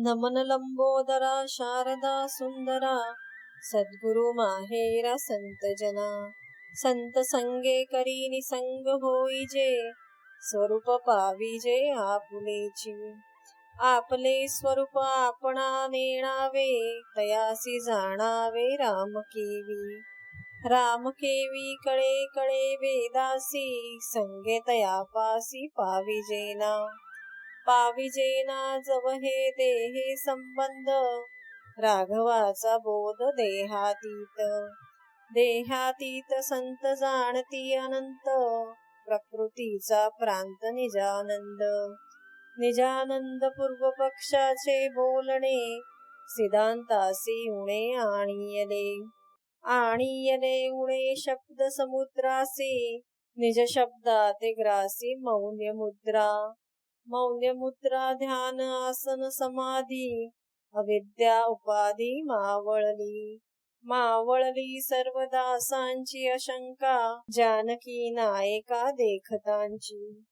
नमन लंबोदरा शारदा सुंदरा सद्गुरु माहेरा संत जना। संत संगे करी निसंग होईजे स्वरूप पाविजे आपुलेची। आपले स्वरूप आपणा नेणावे। तयासी जाणावे राम केवी। राम केवी कळे कळे वेदासी। संगे तयापासी पाविजेना पाविजेना जव हे देहे संबंध राघवाचा बोध देहातीत. देहातीत संत जाणती अनंत प्रकृतीचा प्रांत निजानंद. निजानंद पूर्व पक्षाचे बोलणे सिद्धांतासी उणे आणियले. आणियले उणे शब्द समुद्रासी निज शब्दाते ग्रासी मौल्य मुद्रा मौल्य मुद्रा ध्यान आसन समाधी अविद्या उपाधी मावळली. मावळली सर्व दासांची अशंका जानकी नायका देखतांची.